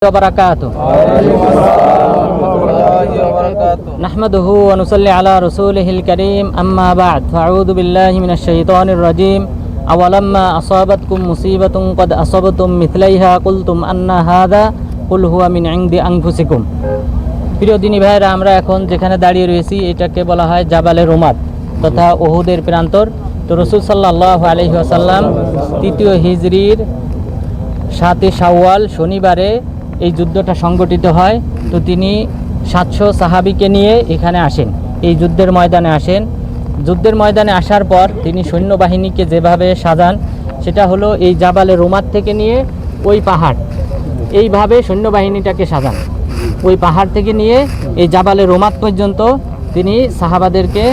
وبركاته نحمده ونصلي على رسوله الكريم أما بعد فأعوذ بالله من الشيطان الرجيم أولما أصابتكم مصيبة قد أصبتم مثليها قلتم أن هذا قل هو من عند أنفسكم প্রিয় দিনী ভাইরা আমরা এখন যেখানে দাঁড়িয়ে রয়েছি এটাকে বলা হয় জাবালে রোমাত তথা ওহুদের প্রান্তর তো রসুল সাল্লাহ আলহি আসাল্লাম তৃতীয় হিজরির সাতে শাওয়াল শনিবারে এই যুদ্ধটা সংগঠিত হয়, তো তিনি সাতশো সাহাবিকে নিয়ে এখানে আসেন। এই যুদ্ধের ময়দানে আসেন। যুদ্ধের ময়দানে আসার পর তিনি সৈন্যবাহিনীকে যেভাবে সাজান, সেটা হলো এই জাবালে রোমাত থেকে নিয়ে ওই পাহাড়। এইভাবে সৈন্যবাহিনীটাকে সাজান। ওই পাহাড় থেকে নিয়ে এই জাবালে রোমাত পর্যন্ত তিনি সাহাবাদেরকে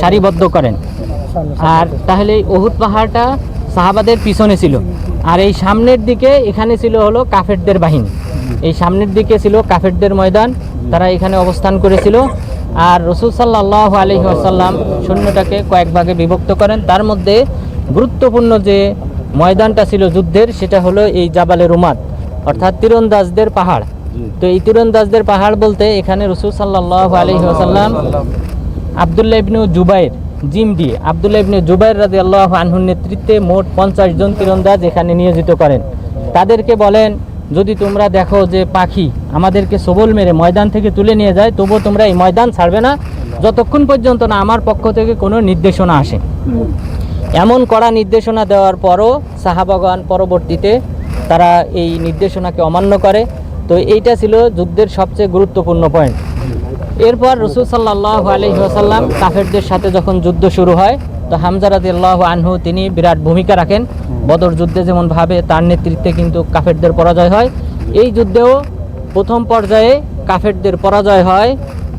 সারিবদ্ধ করেন। আর তাহলে এই অহুত পাহাড়টা সাহাবাদের পিছনে ছিল। আর এই সামনের দিকে এখানে ছিল হলো কাফেরদের বাহিনী। এই সামনের দিকে ছিল কাফেরদের ময়দান, তারা এখানে অবস্থান করেছিল। আর রসুল সাল্লাহ আলহি আসাল্লাম সৈন্যটাকে কয়েক ভাগে বিভক্ত করেন। তার মধ্যে গুরুত্বপূর্ণ যে ময়দানটা ছিল যুদ্ধের, সেটা হলো এই জাবালে রুমাত অর্থাৎ তীরন্দাজদের পাহাড়। তো এই তীরন্দাজদের পাহাড় বলতে এখানে রসুল সাল্লাহ আলহি আসাল্লাম আবদুল্লাহ ইবনু জুবাইর জিম দিয়ে আবদুল্লাহ ইবনু জুবাইর রাজি আল্লাহ আনহুর নেতৃত্বে মোট পঞ্চাশ জন তীরন্দাজ এখানে নিয়োজিত করেন। তাদেরকে বলেন যদি তোমরা দেখো যে পাখি আমাদেরকে সবল মেরে ময়দান থেকে তুলে নিয়ে যায়, তবুও তোমরা এই ময়দান ছাড়বে না। যতক্ষণ পর্যন্ত না আমার পক্ষ থেকে কোনো নির্দেশনা আসে। এমন কড়া নির্দেশনা দেওয়ার পরও সাহাবাগান পরবর্তীতে তারা এই নির্দেশনাকে অমান্য করে। তো এইটা ছিল যুদ্ধের সবচেয়ে গুরুত্বপূর্ণ পয়েন্ট এরপর রসুল সাল্লাহ আলহিহাসাল্লাম কাফেরদের সাথে যখন যুদ্ধ শুরু হয় তো হামজা আল্লাহ আনহু, তিনি বিরাট ভূমিকা রাখেন। বদর যুদ্ধে যেমন ভাবে তার নেতৃত্বে কিন্তু কাফেরদের পরাজয় হয়। এই যুদ্ধেও প্রথম পর্যায়ে কাফেরদের পরাজয় হয়।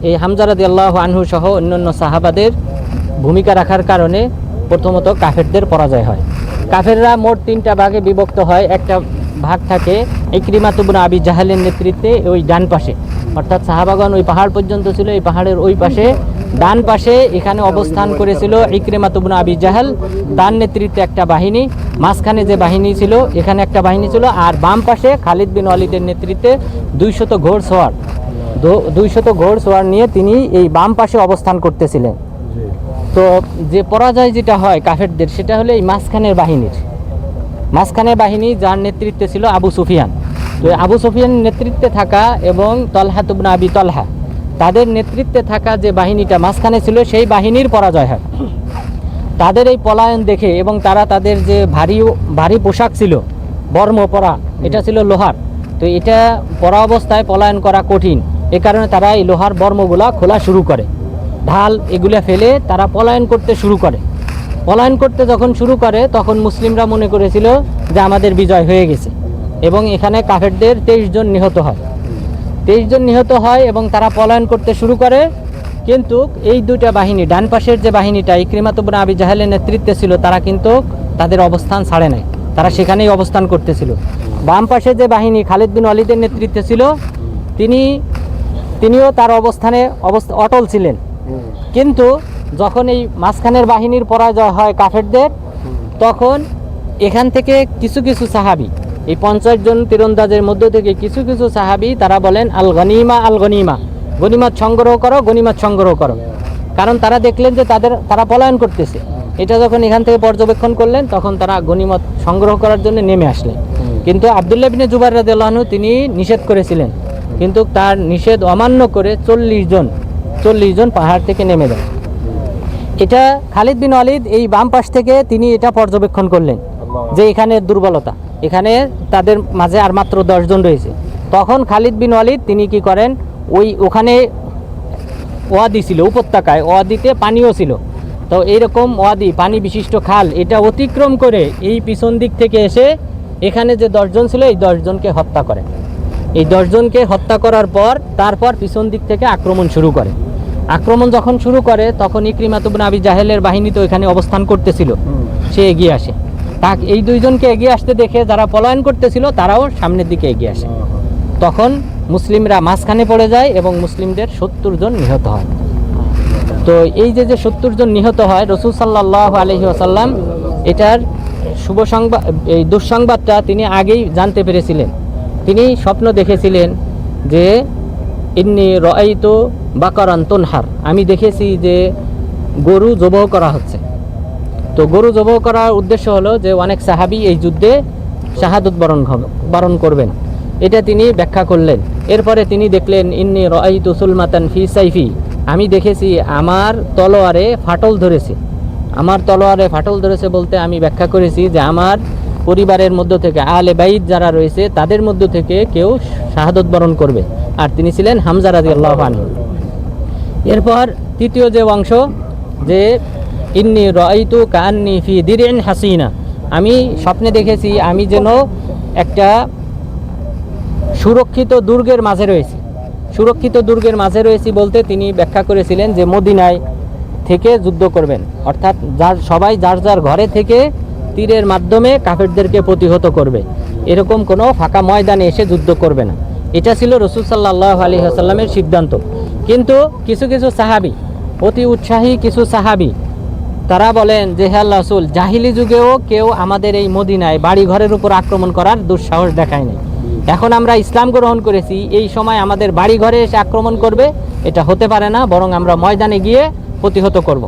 এই হামজা আল্লাহ আনহু সহ অন্যান্য সাহাবাদের ভূমিকা রাখার কারণে প্রথমত কাফেরদের পরাজয় হয়। কাফেররা মোট তিনটা ভাগে বিভক্ত হয়। একটা ভাগ থাকে ইকরিমাতুবুন আবি জাহালের নেতৃত্বে ওই ডান পাশে। অর্থাৎ সাহাবাগন ওই পাহাড় পর্যন্ত ছিল। এই পাহাড়ের ওই পাশে ডান পাশে এখানে অবস্থান করেছিল ইকরিমাতুবুন আবি জাহাল। তার নেতৃত্বে একটা বাহিনী, মাঝখানে যে বাহিনী ছিল, এখানে একটা বাহিনী ছিল, আর বাম পাশে খালিদ বিন ওয়ালিদের নেতৃত্বে দুইশত ঘোড় সোয়ার। দুইশত ঘোড় সোয়ার নিয়ে তিনি এই বাম পাশে অবস্থান করতেছিলেন। তো যে পরাজয় যেটা হয় কাফেরদের, সেটা হলো এই মাঝখানের বাহিনীর। মাঝখানের বাহিনী যার নেতৃত্বে ছিল আবু সুফিয়ান। তো আবু সুফিয়ানের নেতৃত্বে থাকা এবং তলহা তুবনা আবি তলহা তাদের নেতৃত্বে থাকা যে বাহিনীটা মাঝখানে ছিল, সেই বাহিনীর পরাজয় হয়। তাদের এই পলায়ন দেখে এবং তারা তাদের যে ভারী ভারী পোশাক ছিল, বর্ম পরা, এটা ছিল লোহার। তো এটা পরা অবস্থায় পলায়ন করা কঠিন। এ কারণে তারা এই লোহার বর্মগুলা খোলা শুরু করে। ঢাল এগুলা ফেলে তারা পলায়ন করতে শুরু করে। পলায়ন করতে যখন শুরু করে, তখন মুসলিমরা মনে করেছিল যে আমাদের বিজয় হয়ে গেছে। এবং এখানে কাফেরদের তেইশ জন নিহত হয়। তেইশ জন নিহত হয় এবং তারা পলায়ন করতে শুরু করে। কিন্তু এই দুইটা বাহিনী, ডান পাশের যে বাহিনীটা ইক্রিমাতুবন আবি জাহেলের নেতৃত্বে ছিল, তারা কিন্তু তাদের অবস্থান ছাড়ে নাই। তারা সেখানেই অবস্থান করতেছিল। বাম পাশে যে বাহিনী, খালিদ বিন ওয়ালিদের নেতৃত্বে ছিল, তিনি, তিনিও তার অবস্থানে অবস্থা, অটল ছিলেন। কিন্তু যখন এই মাঝখানের বাহিনীর পরাজয় হয় কাফেরদের, তখন এখান থেকে কিছু কিছু সাহাবি এই পঞ্চাশ জন তীরন্দাজের মধ্য থেকে কিছু কিছু সাহাবি তারা বলেন আল গনিমা আল গনিমা গনিমাত সংগ্রহ করো গনিমাত সংগ্রহ করো। কারণ তারা দেখলেন যে তাদের তারা পলায়ন করতেছে। এটা যখন এখান থেকে পর্যবেক্ষণ করলেন তখন তারা গনিমত সংগ্রহ করার জন্য নেমে আসলেন। কিন্তু আবদুল্লাহ বিনে জুবাই রাদিয়াল্লাহু তিনি নিষেধ করেছিলেন। কিন্তু তার নিষেধ অমান্য করে চল্লিশ জন চল্লিশ জন পাহাড় থেকে নেমে যায়। এটা খালিদ বিন ওয়ালিদ এই বাম পাশ থেকে তিনি এটা পর্যবেক্ষণ করলেন যে এখানে দুর্বলতা। এখানে তাদের মাঝে আর মাত্র দশজন রয়েছে। তখন খালিদ বিন ওয়ালিদ, তিনি কি করেন? ওই ওখানে ওয়াদি ছিল, উপত্যকায়, ওয়াদিতে পানিও ছিল। তো এইরকম ওয়াদি, পানি বিশিষ্ট খাল, এটা অতিক্রম করে এই পিছন দিক থেকে এসে এখানে যে দশজন ছিল, এই দশজনকে হত্যা করে। এই দশজনকে হত্যা করার পর তারপর পিছন দিক থেকে আক্রমণ শুরু করে। আক্রমণ যখন শুরু করে, তখন ইক্রিমাতুবন আবি জাহেলের বাহিনী তো এখানে অবস্থান করতেছিল। সে এগিয়ে আসে। তাক, এই দুইজনকে এগিয়ে আসতে দেখে যারা পলায়ন করতেছিল, তারাও সামনের দিকে এগিয়ে আসে। তখন মুসলিমরা মাঝখানে পড়ে যায় এবং মুসলিমদের সত্তর জন নিহত হয়। তো এই যে যে সত্তর জন নিহত হয়, রসুল সাল্লাহ আলহি আসাল্লাম এটার শুভ সংবাদ, এই দুঃসংবাদটা তিনি আগেই জানতে পেরেছিলেন। তিনি স্বপ্ন দেখেছিলেন যে, ইন্নি রআইতু বাকারান তুনহার আমি দেখেছি যে গরু জবহ করা হচ্ছে। তো গরু জবহ করার উদ্দেশ্য হলো যে অনেক সাহাবি এই যুদ্ধে শাহাদত বরণ বরণ করবেন। এটা তিনি ব্যাখ্যা করলেন। এরপরে তিনি দেখলেন, ইন্নি রআইতু সুলমাতান ফি সাইফি। আমি দেখেছি, আমার তলোয়ারে ফাটল ধরেছে। আমার তলোয়ারে ফাটল ধরেছে বলতে আমি ব্যাখ্যা করেছি যে আমার পরিবারের মধ্য থেকে আলে বাইদ যারা রয়েছে, তাদের মধ্য থেকে কেউ শাহাদত বরণ করবে। আর তিনি ছিলেন হামজা রাজি আল্লাহ এরপর তৃতীয় যে অংশ, যে ইন্নি রয়তু কান্নি ফি দিরেন হাসিনা। আমি স্বপ্নে দেখেছি, আমি যেন একটা সুরক্ষিত দুর্গের মাঝে রয়েছি। সুরক্ষিত দুর্গের মাঝে রয়েছি বলতে তিনি ব্যাখ্যা করেছিলেন যে মদিনায় থেকে যুদ্ধ করবেন। অর্থাৎ যার, সবাই যার যার ঘরে থেকে তীরের মাধ্যমে কাফেরদেরকে প্রতিহত করবে। এরকম কোনো ফাঁকা ময়দানে এসে যুদ্ধ করবে না। এটা ছিল রসুল সাল্লাহ আলী আসাল্লামের সিদ্ধান্ত। কিন্তু কিছু কিছু সাহাবি, অতি উৎসাহী কিছু সাহাবি তারা বলেন যে, হে আল্লাহ রাসূল, জাহিলি যুগেও কেউ আমাদের এই মদিনায় বাড়ি ঘরের উপর আক্রমণ করার দুঃসাহস দেখায়নি এখন আমরা ইসলাম গ্রহণ করেছি, এই সময় আমাদের বাড়ি ঘরে এসে আক্রমণ করবে, এটা হতে পারে না, বরং আমরা ময়দানে গিয়ে প্রতিহত করব।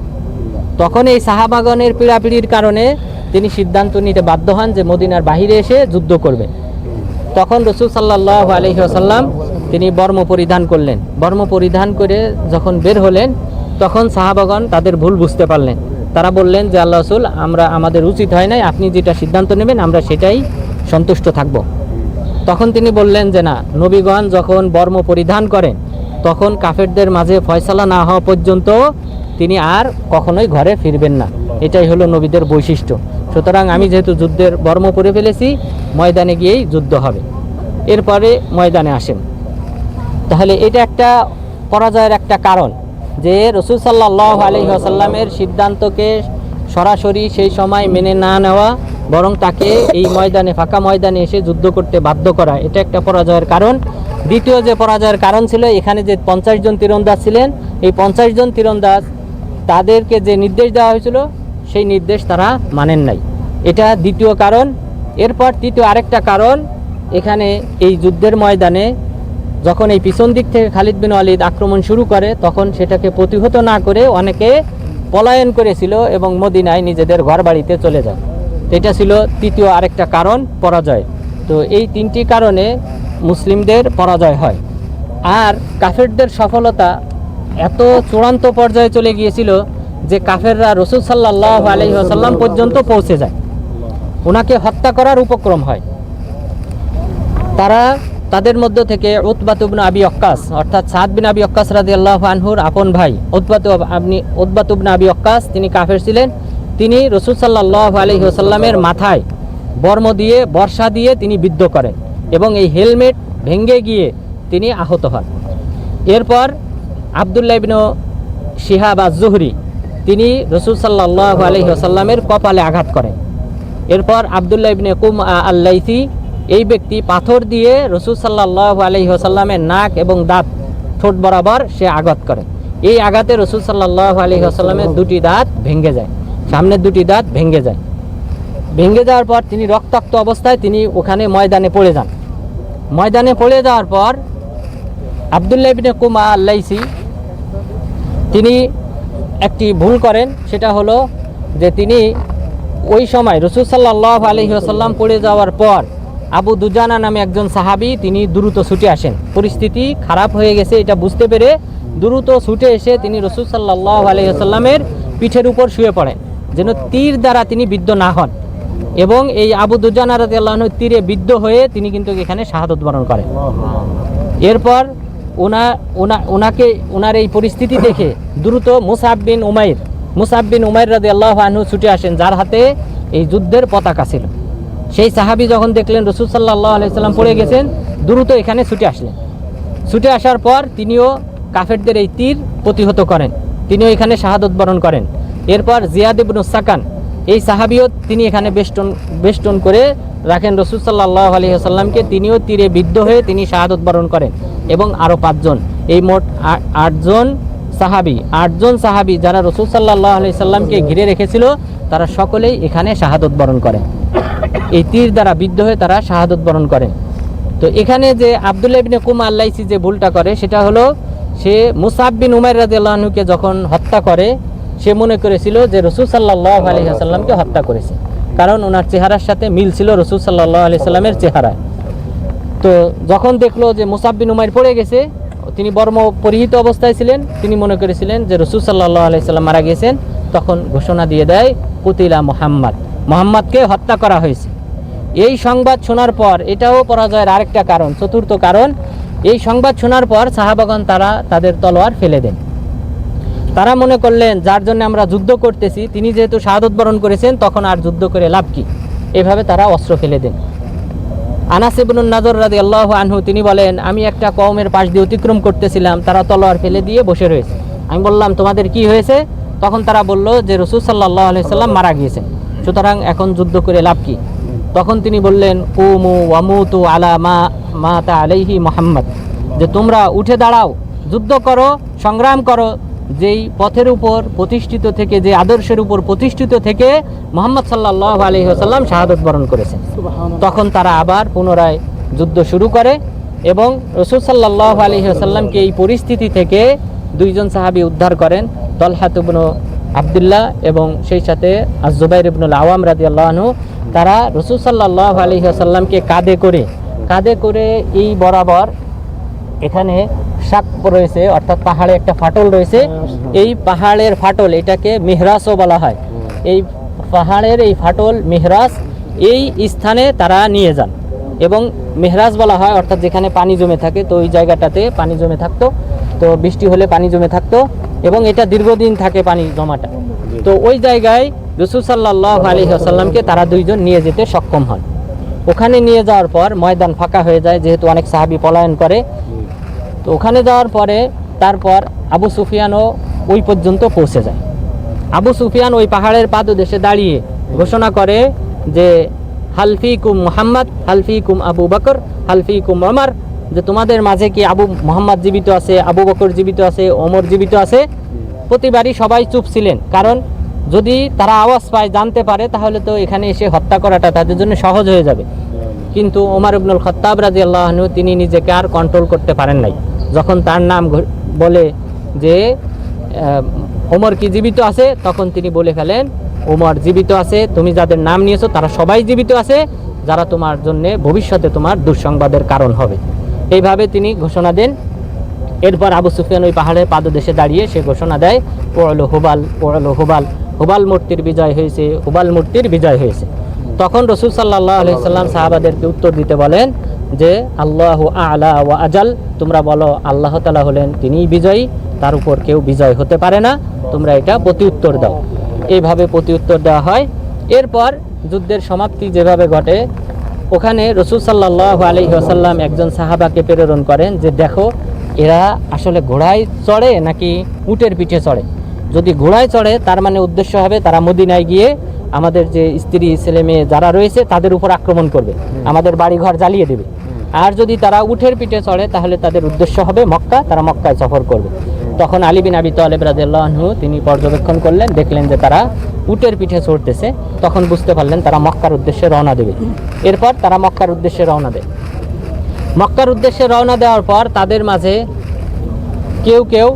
তখন এই সাহাবাগনের পীড়াপিড়ির কারণে তিনি সিদ্ধান্ত নিতে বাধ্য হন যে, মদিনার বাহিরে এসে যুদ্ধ করবে। তখন রসুল সাল্লাহ আলহিহাসাল্লাম তিনি বর্ম পরিধান করলেন। বর্ম পরিধান করে যখন বের হলেন, তখন সাহাবাগন তাদের ভুল বুঝতে পারলেন। তারা বললেন যে, আল্লাহ রসুল, আমরা, আমাদের উচিত হয় নাই, আপনি যেটা সিদ্ধান্ত নেবেন, আমরা সেটাই সন্তুষ্ট থাকব। তখন তিনি বললেন যে, না, নবীগণ যখন বর্ম পরিধান করেন, তখন কাফেরদের মাঝে ফয়সালা না হওয়া পর্যন্ত তিনি আর কখনোই ঘরে ফিরবেন না। এটাই হলো নবীদের বৈশিষ্ট্য। সুতরাং আমি যেহেতু যুদ্ধের বর্ম পরে ফেলেছি, ময়দানে গিয়েই যুদ্ধ হবে। এরপরে ময়দানে আসেন। তাহলে এটা একটা পরাজয়ের একটা কারণ। যে রসুল সাল্লাহ আলহিহাসাল্লামের সিদ্ধান্তকে সরাসরি সেই সময় মেনে না নেওয়া, বরং তাকে এই ময়দানে, ফাঁকা ময়দানে এসে যুদ্ধ করতে বাধ্য করা, এটা একটা পরাজয়ের কারণ। দ্বিতীয় যে পরাজয়ের কারণ ছিল, এখানে যে পঞ্চাশ জন তীরন্দাজ ছিলেন, এই পঞ্চাশ জন তীরন্দাজ তাদেরকে যে নির্দেশ দেওয়া হয়েছিল, সেই নির্দেশ তারা মানেন নাই। এটা দ্বিতীয় কারণ। এরপর তৃতীয় আরেকটা কারণ, এখানে এই যুদ্ধের ময়দানে যখন এই পিছন দিক থেকে খালিদ বিন ওয়ালিদ আক্রমণ শুরু করে, তখন সেটাকে প্রতিহত না করে অনেকে পলায়ন করেছিল এবং মদিনায় নিজেদের ঘর বাড়িতে চলে যায়। এটা ছিল তৃতীয় আরেকটা কারণ, পরাজয়। তো এই তিনটি কারণে মুসলিমদের পরাজয় হয়। আর কাফেরদের সফলতা এত চূড়ান্ত পর্যায়ে চলে গিয়েছিল যে কাফেররা রসুল সাল্লাহ আলহি আসাল্লাম পর্যন্ত পৌঁছে যায়। ওনাকে হত্যা করার উপক্রম হয়। তারা তাদের মধ্য থেকে উৎবাতুবন আবি অক্কাস অর্থাৎ সাদ বিন আবি অক্কাস রাজি আল্লাহ আনহুর আপন ভাই উৎবাত আপনি উৎবাতুবন আবি অক্কাস তিনি কাফের ছিলেন। তিনি রসুল সাল্লাহ আলহি আসাল্লামের মাথায় বর্ম দিয়ে, বর্ষা দিয়ে তিনি বিদ্ধ করেন এবং এই হেলমেট ভেঙে গিয়ে তিনি আহত হন। এরপর আবদুল্লাহ ইবন শিহাব আজ জুহরি তিনি রসুল সাল্লাহ আলহি আসাল্লামের কপালে আঘাত করেন। এরপর আবদুল্লাহ ইবনে কুম আল্লাইসি এই ব্যক্তি পাথর দিয়ে রসুল সাল্লাহ আলহিহাসাল্লামের নাক এবং দাঁত ঠোঁট বরাবর সে আঘাত করে। এই আঘাতে রসুল সাল্লাহ আলহিহাসাল্লামের দুটি দাঁত ভেঙে যায়, সামনের দুটি দাঁত ভেঙে যায়। ভেঙে যাওয়ার পর তিনি রক্তাক্ত অবস্থায় তিনি ওখানে ময়দানে পড়ে যান। ময়দানে পড়ে যাওয়ার পর আবদুল্লাহ ইবনে কুমা আল্লাইসি, তিনি একটি ভুল করেন, সেটা হলো যে তিনি ওই সময় রসুল সাল্লাহ আলহি আসাল্লাম পড়ে যাওয়ার পর আবু দুজানা নামে একজন সাহাবি, তিনি দ্রুত ছুটে আসেন। পরিস্থিতি খারাপ হয়ে গেছে, এটা বুঝতে পেরে দ্রুত ছুটে এসে তিনি রসুল সাল্লাহ আলহি আসাল্লামের পিঠের উপর শুয়ে পড়েন, যেন তীর দ্বারা তিনি বিদ্ধ না হন এবং এই আবু দুজানা রাজি আল্লাহর তীরে বিদ্ধ হয়ে তিনি কিন্তু এখানে শাহাদত বরণ করেন। এরপর ওনা ওনা, ওনাকে, ওনার এই পরিস্থিতি দেখে দ্রুত মুসাব বিন উমাইর, মুসাব বিন উমাইর রাজি আল্লাহ আনহু ছুটে আসেন, যার হাতে এই যুদ্ধের পতাকা ছিল। সেই সাহাবি যখন দেখলেন রসুল সাল্লাহ আলাইসাল্লাম পড়ে গেছেন, দ্রুত এখানে ছুটে আসলেন। ছুটে আসার পর তিনিও কাফেরদের এই তীর প্রতিহত করেন। তিনিও এখানে শাহাদত বরণ করেন। এরপর জিয়াদ ইবনু সাকান, এই সাহাবিও তিনি এখানে বেষ্টন বেষ্টন করে রাখেন রসুল সাল্লাহ আসাল্লামকে তিনিও তীরে বিদ্ধ হয়ে তিনি শাহাদত বরণ করেন এবং আরও পাঁচজন। এই মোট আটজন সাহাবি আটজন সাহাবি যারা রসুল সাল্লাহ আলি সাল্লামকে ঘিরে রেখেছিল তারা সকলেই এখানে শাহাদত বরণ করে। এই তীর দ্বারা বিদ্ধ হয়ে তারা শাহাদত বরণ করে। তো এখানে যে আবদুল্লাহ ইবনে কুম আল্লাইসি যে ভুলটা করে, সেটা হলো সে মুসাব বিন উমার রাদিয়াল্লাহুকে যখন হত্যা করে, সে মনে করেছিল যে রসুল সাল্লাহ আলী সাল্লামকে হত্যা করেছে। কারণ ওনার চেহারার সাথে মিল ছিল রসুল সাল্লাহ আলি সাল্লামের চেহারায়। তো যখন দেখল যে মুসাব বিন উমাইর পড়ে গেছে, তিনি বর্ম পরিহিত অবস্থায় ছিলেন, তিনি মনে করেছিলেন যে রসুল সাল্লাহ আলাইসাল্লাম মারা গেছেন তখন ঘোষণা দিয়ে দেয়, কুতিলা মোহাম্মদ। মোহাম্মদকে হত্যা করা হয়েছে। এই সংবাদ শোনার পর এটাও পরাজয়ের আরেকটা কারণ, চতুর্থ কারণ, এই সংবাদ শোনার পর সাহাবাগন তারা তাদের তলোয়ার ফেলে দেন। তারা মনে করলেন, যার জন্য আমরা যুদ্ধ করতেছি, তিনি যেহেতু শাহাদত বরণ করেছেন, তখন আর যুদ্ধ করে লাভ কি? এভাবে তারা অস্ত্র ফেলে দেন। আনাস ইবনুন নাজর রাদি আল্লাহ আনহু, তিনি বলেন, আমি একটা কওমের পাশ দিয়ে অতিক্রম করতেছিলাম, তারা তলোয়ার ফেলে দিয়ে বসে রয়েছে। আমি বললাম, তোমাদের কি হয়েছে? তখন তারা বলল যে রসুল সাল্লাহ আলাইসাল্লাম মারা গিয়েছেন। সুতরাং এখন যুদ্ধ করে লাভ কি? তখন তিনি বললেন কুমু ওয়ামুতু আলা মা মা তা আলাইহি মোহাম্মদ। যে তোমরা উঠে দাঁড়াও যুদ্ধ করো সংগ্রাম করো যেই পথের উপর প্রতিষ্ঠিত থেকে যে আদর্শের উপর প্রতিষ্ঠিত থেকে মোহাম্মদ সাল্লাহ আলহিহাসাল্লাম শাহাদত বরণ করেছেন। তখন তারা আবার পুনরায় যুদ্ধ শুরু করে এবং রসুল সাল্লাহ আলহিহাসাল্লামকে এই পরিস্থিতি থেকে দুইজন সাহাবী উদ্ধার করেন। তলহাত ইবনু আবদুল্লাহ এবং সেই সাথে আজুবাইর ইবনুল আওয়াম রাজি আল্লাহনু তারা রসুল সাল্লাহ আলহিহাসাল্লামকে কাঁধে করে কাঁধে করে এই বরাবর এখানে শাক রয়েছে, অর্থাৎ পাহাড়ে একটা ফাটল রয়েছে। এই পাহাড়ের ফাটল এটাকে মেহরাসও বলা হয়। এই পাহাড়ের এই ফাটল, মেহরাস, এই স্থানে তারা নিয়ে যান এবং মেহরাজ বলা হয়, অর্থাৎ যেখানে পানি জমে থাকে, তো ওই জায়গাটাতে পানি জমে থাকতো। তো বৃষ্টি হলে পানি জমে থাকতো। এবং এটা দীর্ঘদিন থাকে পানি জমাটা। তো ওই জায়গায় রসুল সাল্লাহ আলী আসাল্লামকে তারা দুইজন নিয়ে যেতে সক্ষম হন। ওখানে নিয়ে যাওয়ার পর ময়দান ফাঁকা হয়ে যায়, যেহেতু অনেক সাহাবি পলায়ন করে। তো ওখানে যাওয়ার পরে তারপর আবু সুফিয়ানও ওই পর্যন্ত পৌঁছে যায়। আবু সুফিয়ান ওই পাহাড়ের পাদ পাদদেশে দাঁড়িয়ে ঘোষণা করে যে হালফি কুম মোহাম্মদ হালফি কুম আবু বকর হালফি কুম ওমর যে তোমাদের মাঝে কি আবু মোহাম্মদ জীবিত আছে, আবু বকর জীবিত আছে, ওমর জীবিত আছে? প্রতিবারই সবাই চুপ ছিলেন। কারণ যদি তারা আওয়াজ পায়, জানতে পারে, তাহলে তো এখানে এসে হত্যা করাটা তাদের জন্য সহজ হয়ে যাবে। কিন্তু ওমর ইবনুল খত্তাব রাজি আল্লাহনু তিনি নিজেকে আর কন্ট্রোল করতে পারেন নাই। যখন তার নাম বলে যে ওমর কি জীবিত আছে, তখন তিনি বলে ফেলেন, ওমর জীবিত আছে, তুমি যাদের নাম নিয়েছো, তারা সবাই জীবিত আছে, যারা তোমার জন্য ভবিষ্যতে তোমার দুঃসংবাদের কারণ হবে। এইভাবে তিনি ঘোষণা দেন। এরপর আবু সুফিয়ান ওই পাহাড়ের পাদদেশে দাঁড়িয়ে সে ঘোষণা দেয় ওড়ালো হুবাল ওড়ালো হুবাল হুবাল মূর্তির বিজয় হয়েছে, হুবাল মূর্তির বিজয় হয়েছে। তখন রসুল সাল্লাহ আলহিসাল্লাম সাহাবাদেরকে উত্তর দিতে বলেন যে, আল্লাহ আলা ওয়া আজাল, তোমরা বলো আল্লাহ তালা হলেন তিনিই বিজয়ী, তার উপর কেউ বিজয় হতে পারে না, তোমরা এটা প্রতি উত্তর দাও। এইভাবে প্রতি উত্তর দেওয়া হয়। এরপর যুদ্ধের সমাপ্তি যেভাবে ঘটে ওখানে রসুল সাল্লাহ আসাল্লাম একজন সাহাবাকে প্রেরণ করেন যে দেখো, এরা আসলে ঘোড়ায় চড়ে নাকি উটের পিঠে চড়ে? যদি ঘোড়ায় চড়ে, তার মানে উদ্দেশ্য হবে তারা মদিনায় গিয়ে আমাদের যে স্ত্রী, ছেলে, মেয়ে যারা রয়েছে, তাদের উপর আক্রমণ করবে, আমাদের বাড়িঘর জ্বালিয়ে দেবে। আর যদি তারা উঠের পিঠে চড়ে, তাহলে তাদের উদ্দেশ্য হবে মক্কা, তারা মক্কায় সফর করবে। তখন আলী বিন আবি তালেব রাদিয়াল্লাহু তিনি পর্যবেক্ষণ করলেন, দেখলেন যে তারা উটের পিঠে চড়তেছে তখন বুঝতে পারলেন তারা মক্কার উদ্দেশ্যে রওনা দেবে। এরপর তারা মক্কার উদ্দেশ্যে রওনা দেয়। মক্কার উদ্দেশ্যে রওনা দেওয়ার পর তাদের মাঝে কেউ কেউ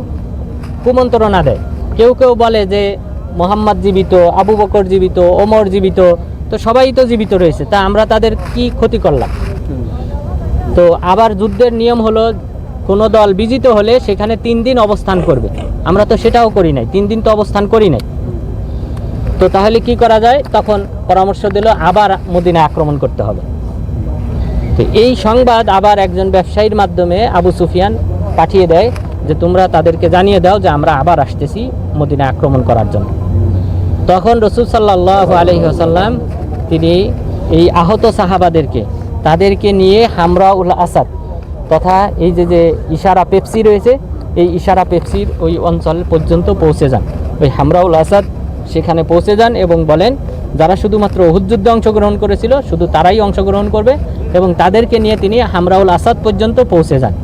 কুমন্ত্রণা দেয়। কেউ কেউ বলে যে, মোহাম্মদ জীবিত, আবু বকর জীবিত, ওমর জীবিত, তো সবাই তো জীবিত রয়েছে, তা আমরা তাদের কি ক্ষতি করলাম? তো আবার যুদ্ধের নিয়ম হলো, কোনো দল বিজিত হলে সেখানে তিন দিন অবস্থান করবে। আমরা তো সেটাও করি নাই, তিন দিন তো অবস্থান করি নাই। তো তাহলে কি করা যায়? তখন পরামর্শ দিল, আবার মদিনা আক্রমণ করতে হবে। তো এই সংবাদ আবার একজন ব্যবসায়ীর মাধ্যমে আবু সুফিয়ান পাঠিয়ে দেয় যে, তোমরা তাদেরকে জানিয়ে দাও যে, আমরা আবার আসতেছি মদিনা আক্রমণ করার জন্য। তখন রসুল সাল্লাহ আলহিহাসাল্লাম তিনি এই আহত সাহাবাদেরকে, তাদেরকে নিয়ে হামরা উল আসাদ তথা এই যে যে ইশারা পেপসি রয়েছে, এই ইশারা পেপসির ওই অঞ্চল পর্যন্ত পৌঁছে যান। ওই হামরাউল আসাদ সেখানে পৌঁছে যান এবং বলেন, যারা শুধুমাত্র যুদ্ধে অংশগ্রহণ করেছিল, শুধু তারাই অংশগ্রহণ করবে এবং তাদেরকে নিয়ে তিনি হামরাউল আসাদ পর্যন্ত পৌঁছে যান।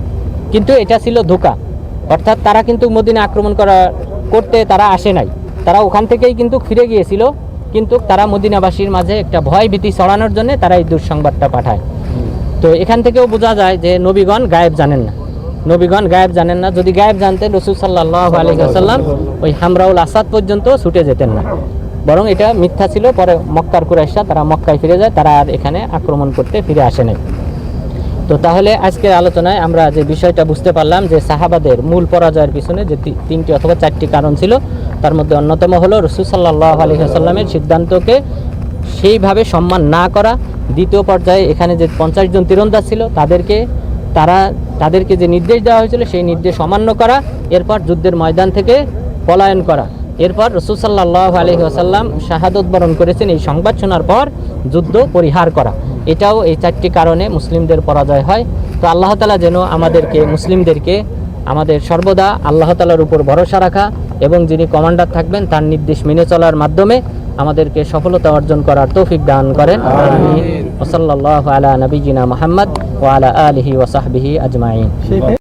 কিন্তু এটা ছিল ধোকা। অর্থাৎ তারা কিন্তু মদিনা আক্রমণ করা, করতে তারা আসে নাই। তারা ওখান থেকেই কিন্তু ফিরে গিয়েছিল, কিন্তু তারা মদিনাবাসীর মাঝে একটা ভয় ভীতি ছড়ানোর জন্য তারা এই দুঃসংবাদটা পাঠায়। তো এখান থেকেও বোঝা যায় যে নবীগণ গায়েব জানেন না। নবীগণ গায়েব জানেন না। যদি গায়েব জানতেন রসুল সাল্লাহ আলহিহাসাল্লাম ওই হামরাউল আসাদ পর্যন্ত ছুটে যেতেন না। বরং এটা মিথ্যা ছিল পরে মক্কার কুরাইশা তারা মক্কায় ফিরে যায় তারা আর এখানে আক্রমণ করতে ফিরে আসে নাই। তো তাহলে আজকের আলোচনায় আমরা যে বিষয়টা বুঝতে পারলাম যে সাহাবাদের মূল পরাজয়ের পিছনে যে তিনটি অথবা চারটি কারণ ছিল তার মধ্যে অন্যতম হলো রসুল সাল্লাহ আলহিহাসাল্লামের সিদ্ধান্তকে সেইভাবে সম্মান না করা। দ্বিতীয় পর্যায়ে এখানে যে পঞ্চাশ জন তীরন্দাজ ছিল তাদেরকে তারা তাদেরকে যে নির্দেশ দেওয়া হয়েছিল সেই নির্দেশ অমান্য করা, এরপর যুদ্ধের ময়দান থেকে পলায়ন করা। এরপর রসুল সাল্লাহ আলহি আসাল্লাম শাহাদত বরণ করেছেন এই সংবাদ শোনার পর যুদ্ধ পরিহার করা। এটাও এই চারটি কারণে মুসলিমদের পরাজয় হয়। তো আল্লাহ তালা যেন আমাদেরকে, মুসলিমদেরকে আমাদের সর্বদা আল্লাহ তালার উপর ভরসা রাখা এবং যিনি কমান্ডার থাকবেন তার নির্দেশ মেনে চলার মাধ্যমে আমাদেরকে সফলতা অর্জন করার তৌফিক দান করেন। ওসল্লাহ আলা নবীজিনা মোহাম্মদ ওয়ালা আলহি ওসাহবিহি আজমাইন।